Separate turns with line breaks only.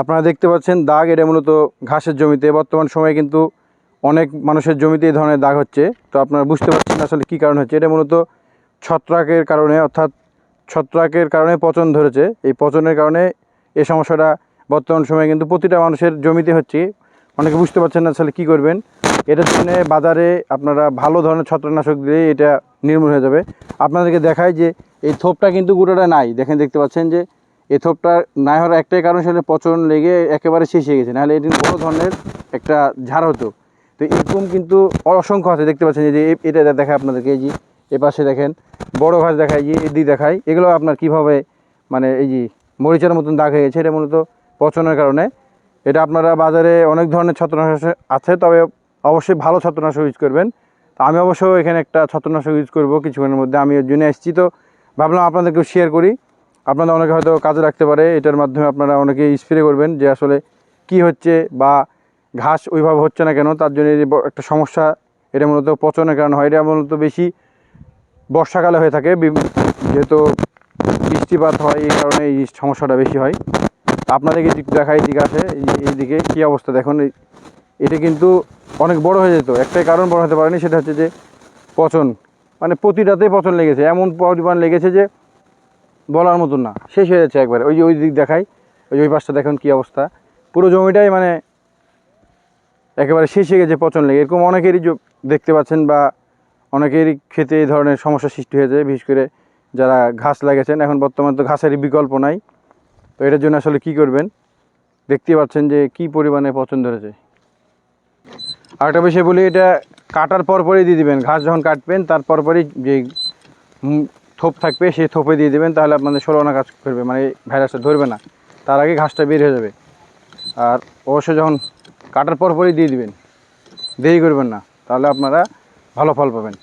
আপনারা দেখতে পাচ্ছেন দাগ, এটা মূলত ঘাসের জমিতে। বর্তমান সময়ে কিন্তু অনেক মানুষের জমিতে এই ধরনের দাগ হচ্ছে। তো আপনারা বুঝতে পারছেন আসলে কী কারণ হচ্ছে। এটা মূলত ছত্রাকের কারণে, অর্থাৎ ছত্রাকের কারণে পচন ধরেছে। এই পচনের কারণে এই সমস্যাটা বর্তমান সময়ে কিন্তু প্রতিটা মানুষের জমিতে হচ্ছে। অনেকে বুঝতে পারছেন না আসলে কী করবেন। এটার জন্য বাজারে আপনারা ভালো ধরনের ছত্রনাশক দিয়ে এটা নির্মূল হয়ে যাবে। আপনাদেরকে দেখায় যে এই থোপটা কিন্তু গোটাটা নাই। দেখেন, দেখতে পাচ্ছেন যে এই থোপটা নাই হওয়ার একটাই কারণ সেটা পচন লেগে একেবারে শেষ হয়ে গেছে। নাহলে এটি বড় ধরনের একটা ঝাড় হতো। তো এরকম কিন্তু অসংখ্য আছে, দেখতে পাচ্ছেন যে এটা দেখায় আপনাদেরকে, এই যে এ পাশে দেখেন, বড় ঘাস দেখায় যে এদিক দেখায়, এগুলো আপনার কীভাবে মানে এই যে মরিচার মতন দাগ হয়ে গেছে, এটা মূলত পচনের কারণে। এটা আপনারা বাজারে অনেক ধরনের ছত্রনাশক আছে, তবে অবশ্যই ভালো ছত্রনাশক ইউজ করবেন। তো আমি অবশ্য এখানে একটা ছত্রনাশক ইউজ করব, কিছুক্ষণের মধ্যে আমি এর জন্য এসেছি তো ভাবলাম আপনাদেরকেও শেয়ার করি। আপনাদের অনেকে হয়তো কাজে লাগতে পারে, এটার মাধ্যমে আপনারা অনেকে স্প্রে করবেন যে আসলে কি হচ্ছে বা ঘাস ওইভাবে হচ্ছে না কেন, তার জন্য এই একটা সমস্যা, এটা মূলত পচনের কারণ হয়। এটা মূলত বেশি বর্ষাকালে হয়ে থাকে যেহেতু বৃষ্টিপাত হয়, এই কারণে এই সমস্যাটা বেশি হয়। আপনাদেরকে দিক দেখাই দিকে আসে, এই, এইদিকে কী অবস্থা দেখুন। এটা কিন্তু অনেক বড় হয়ে যেত। একটাই কারণ বড় হতে পারেনি, সেটা হচ্ছে যে পচন। মানে প্রতিটাতেই পচন লেগেছে। এমন পরিমাণ লেগেছে যে বলার মতন না। শেষ হয়ে যাচ্ছে একবারে। ওই যে ওই দিক দেখাই, ওই ওই পাশটা দেখুন কী অবস্থা। পুরো জমিটাই মানে একেবারে শেষ হয়ে গেছে পচন লেগে। এরকম অনেকেরই দেখতে পাচ্ছেন বা অনেকেরই খেতে এই ধরনের সমস্যা সৃষ্টি হয়েছে, বিশেষ করে যারা ঘাস লাগিয়েছেন এখন বর্তমানে তো ঘাসেরই বিকল্প নাই। তো এটার জন্য আসলে কি করবেন? দেখতে পাচ্ছেন যে কি পরিমাণে পচন ধরেছে। আরেকটা বিষয় বলি, এটা কাটার পর পরই দিয়ে দিবেন। ঘাস যখন কাটবেন তারপর পরই যে থোপ থাকবে, সেই থোপে দিয়ে দেবেন, তাহলে আপনাদের আনা কাজ করবে মানে ভাইরাসটা ধরবে না। তার আগে ঘাসটা বের হয়ে যাবে। আর অবশ্যই যখন কাটার পরপরই দিয়ে দিবেন, দেরি করবেন না, তাহলে আপনারা ভালো ফল পাবেন।